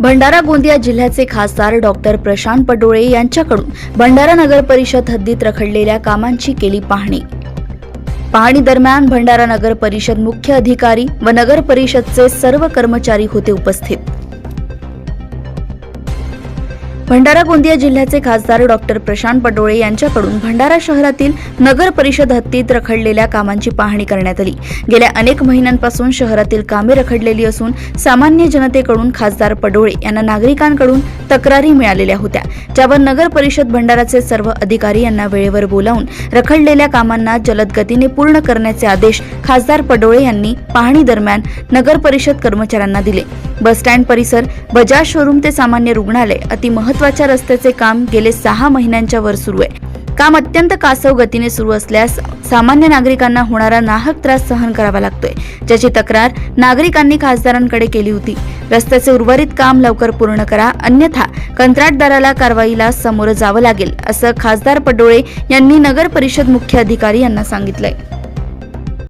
भंडारा गोंदिया जिल्ह्याचे खासदार डॉक्टर प्रशांत पडोळे यांच्याकडून भंडारा नगर परिषद हद्दीत रखडलेल्या कामांची केली पाहणी. पाहणी दरम्यान भंडारा नगर परिषद मुख्य अधिकारी व नगर परिषदचे सर्व कर्मचारी होते उपस्थित. भंडारा गोंदिया जिल्ह्याचे खासदार डॉक्टर प्रशांत पडोळे यांच्याकडून भंडारा शहरातील नगर परिषद हत्तीत रखडलेल्या कामांची पाहणी करण्यात आली. गेल्या अनेक महिन्यांपासून शहरातील कामे रखडलेली असून सामान्य जनतेकडून खासदार पडोळे यांना नागरिकांकडून तक्रारी मिळालेल्या होत्या. ज्यावर नगर परिषद भंडाराचे सर्व अधिकारी यांना वेळेवर बोलावून रखडलेल्या कामांना जलद गतीने पूर्ण करण्याचे आदेश खासदार पडोळे यांनी पाहणी दरम्यान नगर परिषद कर्मचाऱ्यांना दिले. बसस्टँड परिसर बजाज शोरूम ते सामान्य रुग्णालय अति महत्त्वाच्या रस्त्याचे काम गेले सहा महिन्यांच्या वर सुरू आहे. काम अत्यंत कासव गतीने सुरू असल्यास सामान्य नागरिकांना होणारा नाहक त्रास सहन करावा लागतोय ज्याची तक्रार नागरिकांनी खासदारांकडे केली होती. रस्त्याचे उर्वरित काम लवकर पूर्ण करा अन्यथा कंत्राटदाराला कारवाईला सामोरं जावं लागेल असं खासदार पडोळे यांनी नगर परिषद मुख्य अधिकारी यांना सांगितलंय.